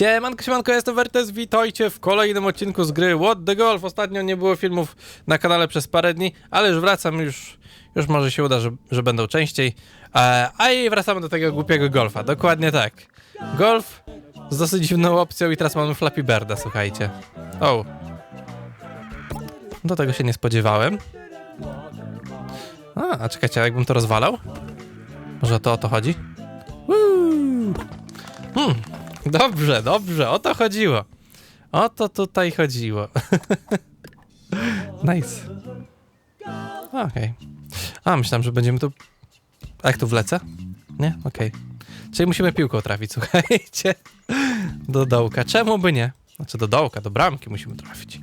Siemanko, siemanko, jestem Wertes, witajcie w kolejnym odcinku z gry What the Golf. Ostatnio nie było filmów na kanale przez parę dni, ale już wracam, już, już może się uda, że, że będą częściej. E, a i wracamy do tego głupiego golfa, dokładnie tak. Golf z dosyć dziwną opcją i teraz mamy Flappy Birda, słuchajcie. O. Do tego się nie spodziewałem. A, a czekajcie, jakbym to rozwalał? Może to o to chodzi? Woo! Hmm, dobrze, dobrze, o to chodziło. O to tutaj chodziło. nice. Okej. A, myślałem, że będziemy tu... A jak tu wlecę? Nie? Okej. Czyli musimy piłką trafić, słuchajcie. Do dołka. Czemu by nie? Znaczy do dołka, do bramki musimy trafić.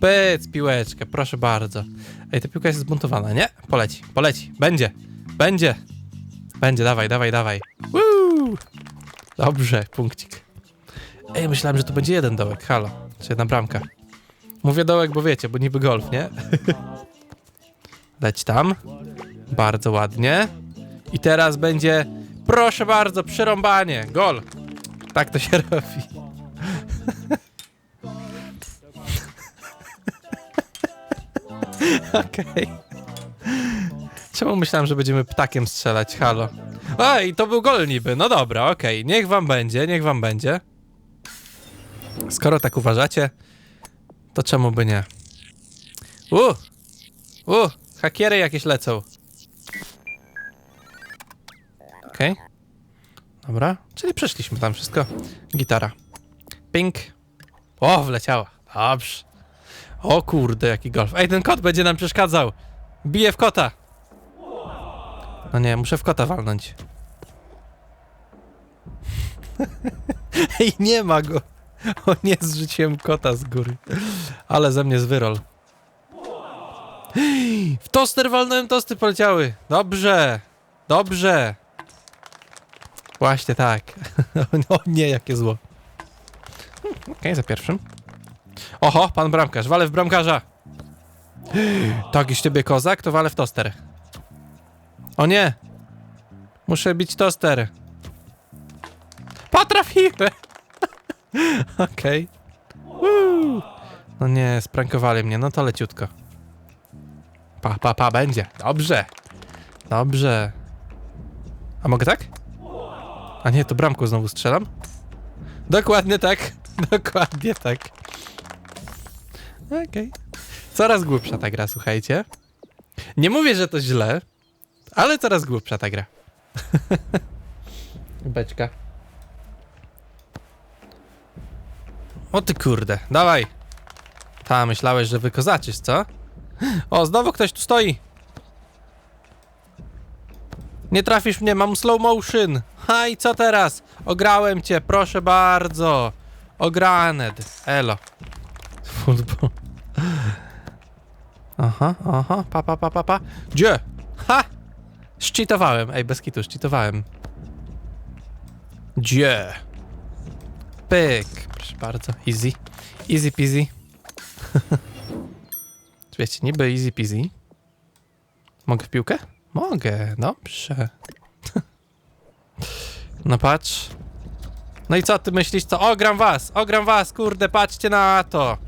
Pyc, piłeczkę, proszę bardzo. Ej, ta piłka jest zbuntowana, nie? Poleci, poleci. Będzie, będzie. Będzie, dawaj, dawaj, dawaj. Woo! Dobrze, punkcik. Ej, myślałem, że to będzie jeden dołek, halo. Czy jedna bramka. Mówię dołek, bo wiecie, bo niby golf, nie? Leć tam. Bardzo ładnie. I teraz będzie, proszę bardzo, przyrąbanie. Gol. Tak to się robi. Okej. Czemu myślałem, że będziemy ptakiem strzelać? Halo. Ej, to był gol niby. No dobra, okej. Niech wam będzie, niech wam będzie. Skoro tak uważacie, to czemu by nie? U! U! Hakiery jakieś lecą. Okej. Dobra, czyli przeszliśmy tam wszystko. Gitara. Pink. O, wleciała. Dobrze. O kurde, jaki golf. Ej, ten kot będzie nam przeszkadzał. Bije w kota. No nie, muszę w kota walnąć. Ej, nie ma go. O nie, zrzuciłem kota z góry. Ale ze mnie zwyrol. W toster walnąłem, tosty poleciały. Dobrze. Dobrze. Właśnie tak. O nie, jakie zło. Okej, za pierwszym. Oho, pan bramkarz, walę w bramkarza. Tak, jeśli ciebie kozak, to walę w toster. O nie! Muszę bić toster. Potrafiłem! Okej. Woo! No nie, sprankowali mnie, no to leciutko. Pa, pa, pa, będzie. Dobrze. Dobrze. A mogę tak? A nie, to bramką znowu strzelam? Dokładnie tak. Dokładnie tak. Okej. Coraz głupsza ta gra, słuchajcie. Nie mówię, że to źle, ale coraz głupsza ta gra. Beczka. O ty kurde, dawaj. Ta, myślałeś, że wykozaczysz, co? O, znowu ktoś tu stoi. Nie trafisz mnie, mam slow motion. Ha, i co teraz? Ograłem cię, proszę bardzo. Ograned. Elo. Futbol. Aha, aha, pa, pa, pa, pa, pa. Gdzie? Ha! Szczytowałem, ej, bez kitu, szczytowałem. Gdzie? Pyk, proszę bardzo, easy. Easy peasy. Wiecie, niby easy peasy. Mogę w piłkę? Mogę, dobrze. no patrz. No i co ty myślisz, co? Ogram was, ogram was, kurde, patrzcie na to.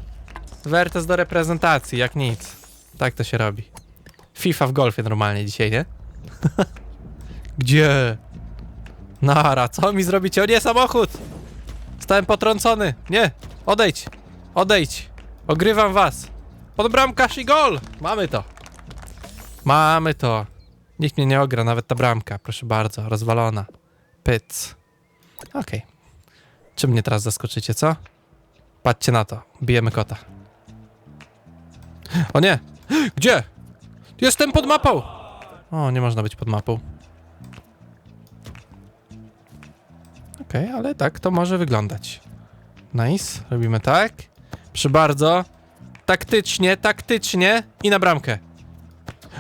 Wertes do reprezentacji, jak nic. Tak to się robi. FIFA w golfie normalnie dzisiaj, nie? Gdzie? Nara, co mi zrobicie? O nie, samochód! Stałem potrącony. Nie, odejdź. Odejdź. Ogrywam was. Pod bramkarz i gol! Mamy to. Mamy to. Nikt mnie nie ogra, nawet ta bramka. Proszę bardzo, rozwalona. Pyc. Okej. Czy mnie teraz zaskoczycie, co? Patrzcie na to. Bijemy kota. O nie! Gdzie? Jestem pod mapą! O, nie można być pod mapą. Okej, ale tak to może wyglądać. Nice, robimy tak. Przy bardzo. Taktycznie, taktycznie i na bramkę.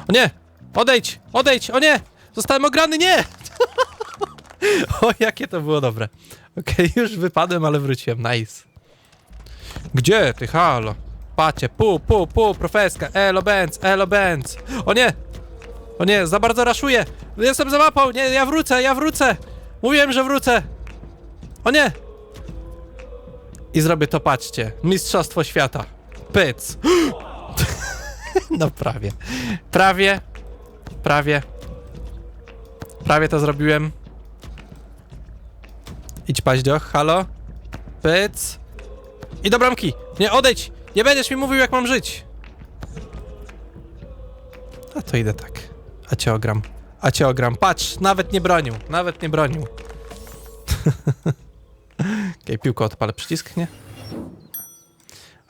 O nie! Odejdź! Odejdź! O nie! Zostałem ograny, nie! o, jakie to było dobre. Okej, już wypadłem, ale wróciłem. Nice. Gdzie ty, halo? Pacie, pu, pu, pu, profeska, elo benz, elo benz. O nie! O nie, za bardzo raszuję! Jestem za mapą, nie, ja wrócę, ja wrócę! Mówiłem, że wrócę! O nie! I zrobię to, patrzcie. Mistrzostwo świata. Pyc. no prawie. Prawie. Prawie. Prawie to zrobiłem. Idź paździoch, halo? Pyc. I do bramki. Nie, odejdź. Nie będziesz mi mówił, jak mam żyć. A to idę tak. A cię ogram. A cię ogram. Patrz, nawet nie bronił. Nawet nie bronił. Okej, piłko odpalę przycisk, nie?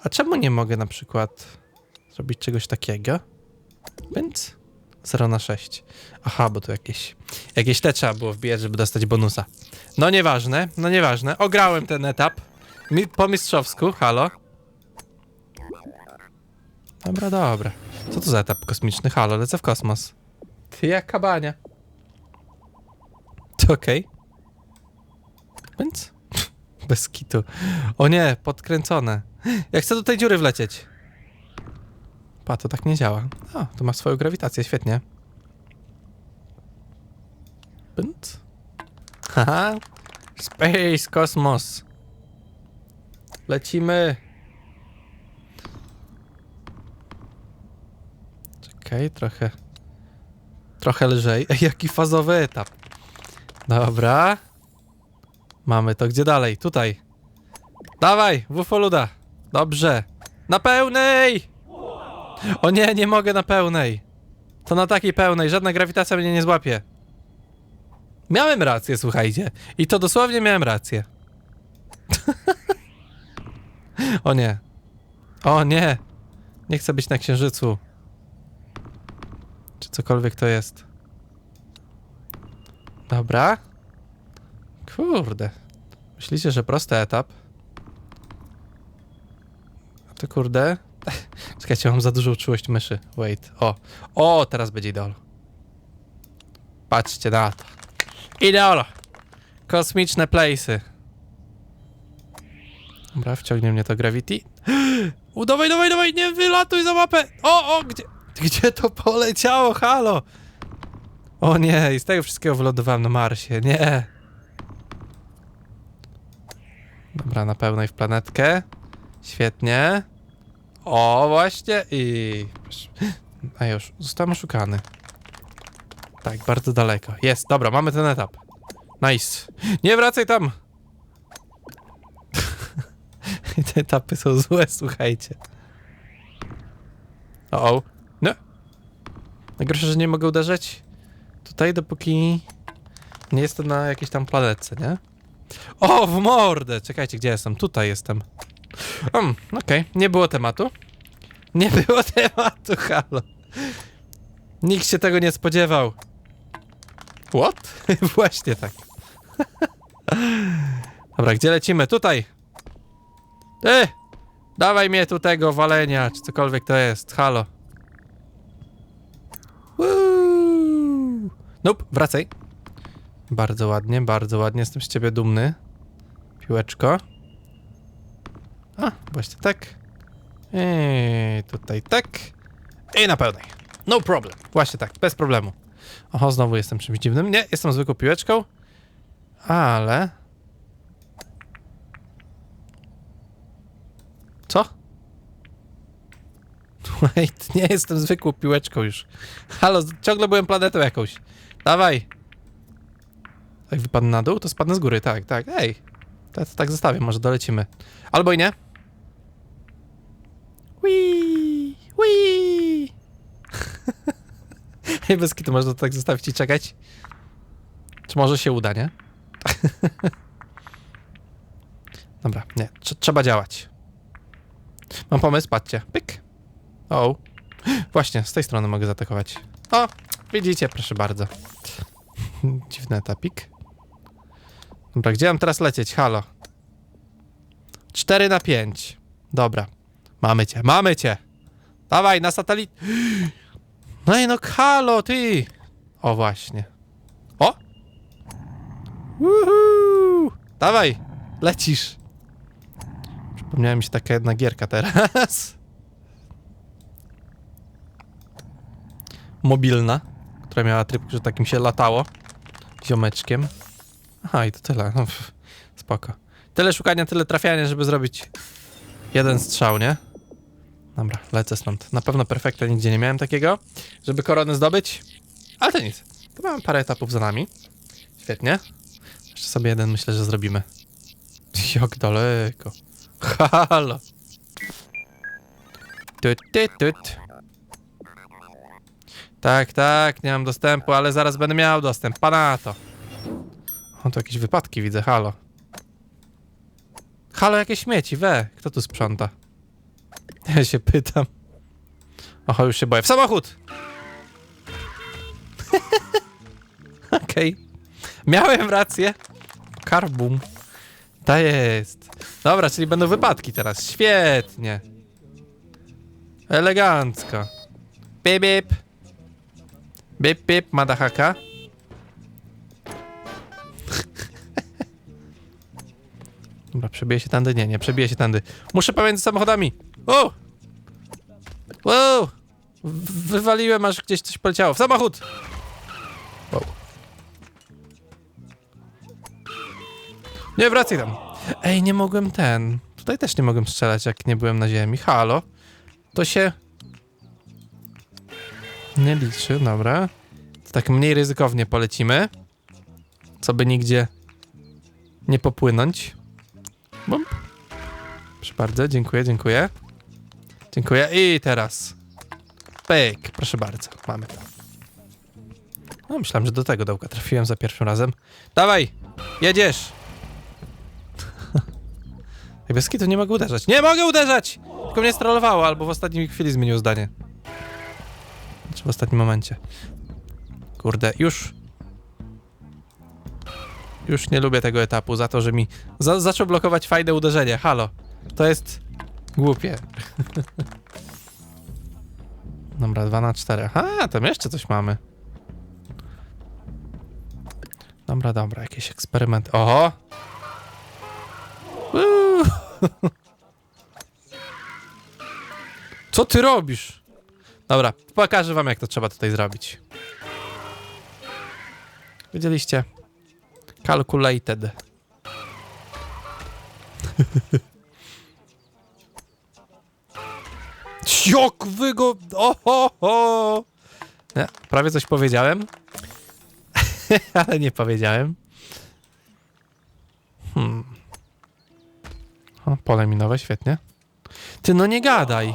A czemu nie mogę na przykład zrobić czegoś takiego? Więc 0 na 6. Aha, bo tu jakieś jakieś te trzeba było wbijać, żeby dostać bonusa. No nieważne, no nieważne. Ograłem ten etap. Mi po mistrzowsku, halo. Dobra, dobra. Co to za etap kosmiczny? Halo, lecę w kosmos. Ty jak kabania. To okej. Więc? Bez kitu. O nie, podkręcone. Ja chcę do tej dziury wlecieć. Pa, to tak nie działa. O, to ma swoją grawitację, świetnie. Pynt. Haha. Space, kosmos. Lecimy. Czekaj, trochę. Trochę lżej. Ej, jaki fazowy etap. Dobra. Mamy to. Gdzie dalej? Tutaj. Dawaj, wufoluda. Dobrze. Na pełnej! O nie, nie mogę na pełnej. To na takiej pełnej. Żadna grawitacja mnie nie złapie. Miałem rację, słuchajcie. I to dosłownie miałem rację. o nie. O nie. Nie chcę być na księżycu. Czy cokolwiek to jest. Dobra. Kurde. Myślicie, że prosty etap? A to kurde. Czekajcie, mam za dużą czułość myszy. Wait. O. O, teraz będzie ideal. Patrzcie na to. Ideal. Kosmiczne place'y. Dobra, wciągnie mnie to Gravity. U, dawaj, dawaj, dawaj, nie wylatuj za mapę! O, o, gdzie, gdzie to poleciało, halo? O nie, i z tego wszystkiego wylądowałem na Marsie, nie. Dobra, na pełnej w planetkę. Świetnie. O, właśnie i... A już, zostałem oszukany. Tak, bardzo daleko. Jest, dobra, mamy ten etap. Nice. Nie wracaj tam! Te etapy są złe, słuchajcie. O, o. Najgorsze, że nie mogę uderzyć tutaj, dopóki nie jestem na jakiejś tam planetce, nie? O, w mordę! Czekajcie, gdzie jestem? Tutaj jestem. Um, okej, nie było tematu. Nie było tematu, halo. Nikt się tego nie spodziewał. What? Właśnie tak. Dobra, gdzie lecimy? Tutaj! Ty! Dawaj mnie tu tego walenia, czy cokolwiek to jest. Halo. Nope, wracaj. Bardzo ładnie, bardzo ładnie. Jestem z ciebie dumny. Piłeczko. A, właśnie tak. I tutaj tak. I na pełnej. No problem. Właśnie tak, bez problemu. Oho, znowu jestem czymś dziwnym. Nie, jestem zwykłą piłeczką. Ale... Co? Wait, nie jestem zwykłą piłeczką już. Halo, ciągle byłem planetą jakąś. Dawaj. Jak wypadnę na dół, to spadnę z góry, tak, tak. Ej, tak, tak zostawię, może dolecimy. Albo i nie. Wii, wii. Ej, bez kitu można to tak zostawić i czekać. Czy może się uda, nie? Dobra, nie, tr- trzeba działać. Mam pomysł, patrzcie. Pyk. O. Właśnie, z tej strony mogę zaatakować. O, widzicie, proszę bardzo. Dziwny etapik. Dobra, gdzie mam teraz lecieć? Halo. 4 na 5. Dobra. Mamy cię, mamy cię. Dawaj, na satelit. No i no, halo, ty. O, właśnie. O! Woohoo! Dawaj, lecisz. Przypomniała mi się taka jedna gierka teraz. Mobilna, która miała tryb, że takim się latało. Ziomeczkiem. Aha, i to tyle. No, pff, spoko. Tyle szukania, tyle trafiania, żeby zrobić jeden strzał, nie? Dobra, lecę stąd. Na pewno perfekta nigdzie nie miałem takiego, żeby koronę zdobyć. Ale to nic. To mamy parę etapów za nami. Świetnie. Jeszcze sobie jeden myślę, że zrobimy. Jak daleko. Halo. Tut, tut, tut. Tak, tak, nie mam dostępu, ale zaraz będę miał dostęp. Pana to. O, tu jakieś wypadki widzę, halo. Halo, jakieś śmieci, we. Kto tu sprząta? Ja się pytam. Oho, już się boję. W samochód! Okej. Miałem rację. Karbum. Ta jest. Dobra, czyli będą wypadki teraz. Świetnie. Elegancko. Bip, bip. Bip, bip, madahaka. Dobra, przebije się tędy? Nie, nie, przebije się tędy. Muszę pomiędzy samochodami. O! Wow! Wywaliłem, aż gdzieś coś poleciało. W samochód! Wow. Nie, wracaj tam. Ej, nie mogłem ten. Tutaj też nie mogłem strzelać, jak nie byłem na ziemi. Halo? To się... Nie liczy, dobra. To tak mniej ryzykownie polecimy. Co by nigdzie nie popłynąć. Bum. Proszę bardzo, dziękuję, dziękuję. Dziękuję. I teraz. Pyk, proszę bardzo, mamy to. No, myślałem, że do tego dołka trafiłem za pierwszym razem. Dawaj, jedziesz! Ej, bez nie mogę uderzać. Nie mogę uderzać! Tylko mnie strollowało, albo w ostatniej chwili zmienił zdanie. Czy w ostatnim momencie. Kurde, już... Już nie lubię tego etapu za to, że mi za zaczął blokować fajne uderzenie. Halo. To jest głupie. Dobra, 2 na 4. A, tam jeszcze coś mamy. Dobra, dobra, jakieś eksperymenty. Oho! Co ty robisz? Dobra, pokażę wam jak to trzeba tutaj zrobić. Widzieliście? Calculated. Jak wy go... Oho, ho. Nie, prawie coś powiedziałem. Ale nie powiedziałem. Hmm. O, pole minowe, świetnie. Ty, no nie gadaj.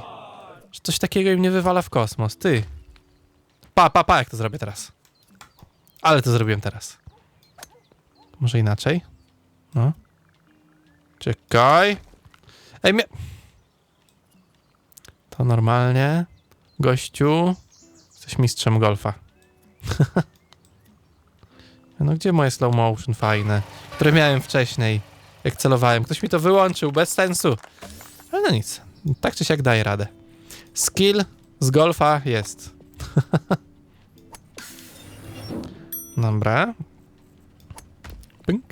Że coś takiego im nie wywala w kosmos, ty. Pa, pa, pa, jak to zrobię teraz. Ale to zrobiłem teraz. Może inaczej? No. Czekaj. Ej, mnie... To normalnie. Gościu. Jesteś mistrzem golfa. no gdzie moje slow motion fajne? Które miałem wcześniej. Jak celowałem. Ktoś mi to wyłączył, bez sensu. Ale no nic. Tak czy siak daje radę. Skill z golfa jest. Dobra. Pink.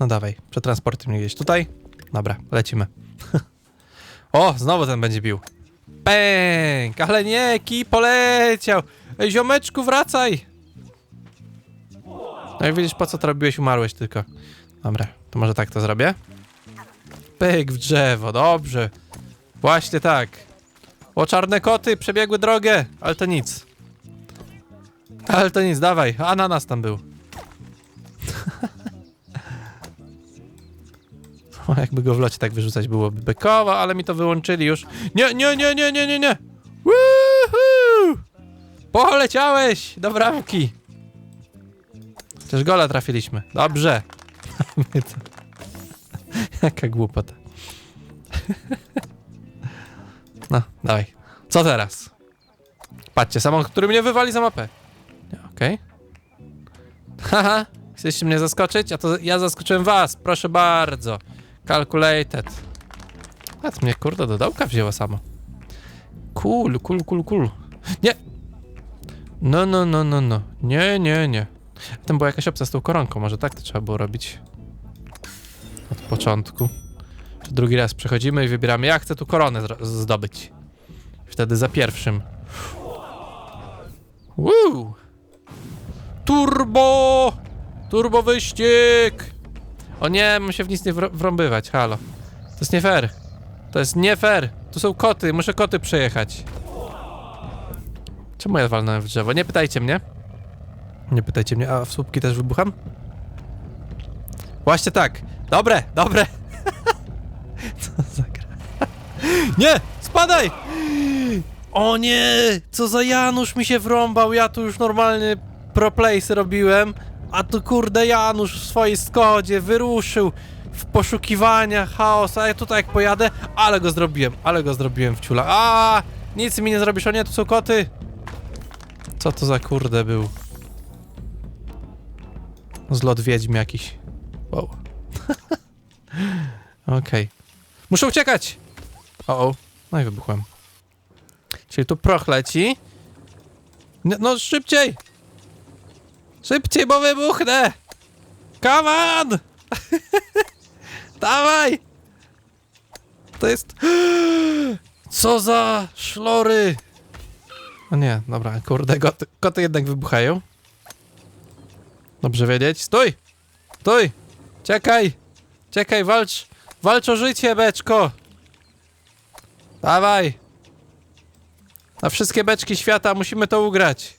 No dawaj, przetransportuj mnie gdzieś tutaj. Dobra, lecimy. o, znowu ten będzie bił. Pęk! Ale nie, kij poleciał! Ej, ziomeczku, wracaj! No i widzisz, po co to robiłeś, umarłeś tylko. Dobra, to może tak to zrobię. Pyk w drzewo, dobrze. Właśnie tak. O, czarne koty przebiegły drogę, ale to nic. Ale to nic, dawaj, ananas tam był. O, jakby go w locie tak wyrzucać byłoby bekowo, ale mi to wyłączyli już. Nie, nie, nie, nie, nie, nie, nie. Woohoo! Poleciałeś do bramki. Chociaż gola trafiliśmy. Dobrze. Jaka głupota. No, dawaj. Co teraz? Patrzcie, samochód, który mnie wywali za mapę. Okej. Haha, chcecie mnie zaskoczyć? A to ja zaskoczyłem was, proszę bardzo. Calculated. A to mnie kurde do dołka wzięło samo. Cool, cool, cool, cool. Nie! No, no, no, no, no. Nie, nie, nie. Tam była jakaś opcja z tą koronką, może tak to trzeba było robić. Od początku. Drugi raz przechodzimy i wybieramy, ja chcę tu koronę zdobyć. Wtedy za pierwszym. Woo! Turbo! Turbo wyścig! O nie, mam się w nic nie wr- wrąbywać, halo. To jest nie fair. To jest nie fair. Tu są koty, muszę koty przejechać. Czemu ja walnąłem w drzewo? Nie pytajcie mnie. Nie pytajcie mnie, a w słupki też wybucham? Właśnie tak. Dobre, dobre. Co za gra? Nie! Spadaj! O nie! Co za Janusz mi się wrąbał, ja tu już normalnie pro playsy robiłem, a tu kurde Janusz w swojej Skodzie wyruszył w poszukiwania chaos, a ja tutaj jak pojadę, ale go zrobiłem, ale go zrobiłem w ciula. A! Nic mi nie zrobisz, o nie, tu są koty! Co to za kurde był? Zlot wiedźm jakiś. Wow. Okej. Muszę uciekać! O, o. No i wybuchłem. Czyli tu proch leci. No, no szybciej! Szybciej, bo wybuchnę! Come on! Dawaj! To jest... Co za szlory! O nie, dobra, kurde, koty, koty jednak wybuchają. Dobrze wiedzieć. Stój! Stój! Czekaj! Czekaj, walcz! Walcz o życie, beczko! Dawaj! Na wszystkie beczki świata musimy to ugrać.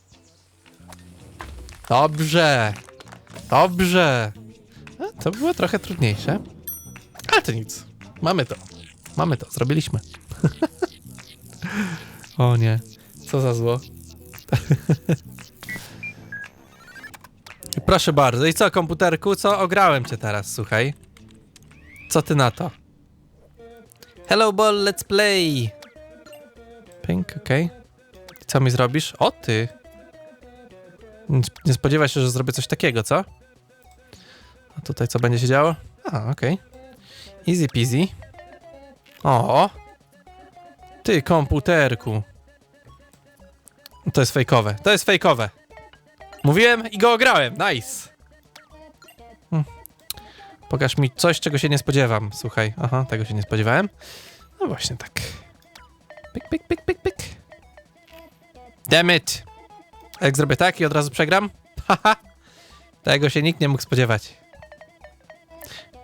Dobrze. Dobrze. A, to było trochę trudniejsze. Ale to nic. Mamy to. Mamy to. Zrobiliśmy. o nie. Co za zło. Proszę bardzo. I co, komputerku? Co? Ograłem cię teraz, słuchaj. Co ty na to? Hello, ball, let's play. Pink, okej. I Co mi zrobisz? O ty! Nie- Nie spodziewa się, że zrobię coś takiego, co? A tutaj co będzie się działo? A, okej. Easy peasy. O! Ty, komputerku. To jest fejkowe. To jest fejkowe. Mówiłem i go ograłem. Nice. Pokaż mi coś, czego się nie spodziewam. Słuchaj. Aha, tego się nie spodziewałem. No właśnie tak. Pyk, pyk, pyk, pyk, pyk. Damn it. A jak zrobię tak i od razu przegram? Haha. Tego się nikt nie mógł spodziewać.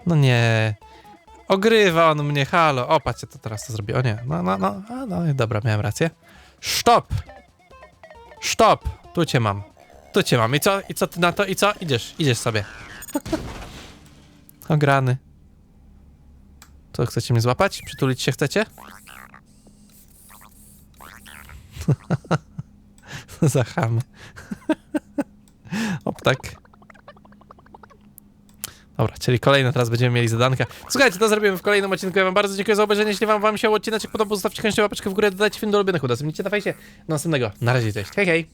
No nie. Ogrywa on mnie, halo. O, patrzcie, to teraz to zrobię. O nie, no, no, no. A, no, dobra, miałem rację. Stop! Stop! Tu cię mam. Tu cię mam. I co? I co ty na to? I co? Idziesz, idziesz sobie. Ograny. Co, chcecie mnie złapać? Przytulić się chcecie? Za chamy. o tak. Dobra, czyli kolejne teraz będziemy mieli zadanka. Słuchajcie, to zrobimy w kolejnym odcinku. Ja wam bardzo dziękuję za obejrzenie. Jeśli wam, wam się odcinek podobał, zostawcie koniecznie łapeczkę w górę, dodajcie film do ulubionych udostępnijcie na fejsie. Do następnego. Na razie, cześć. Hej, hej.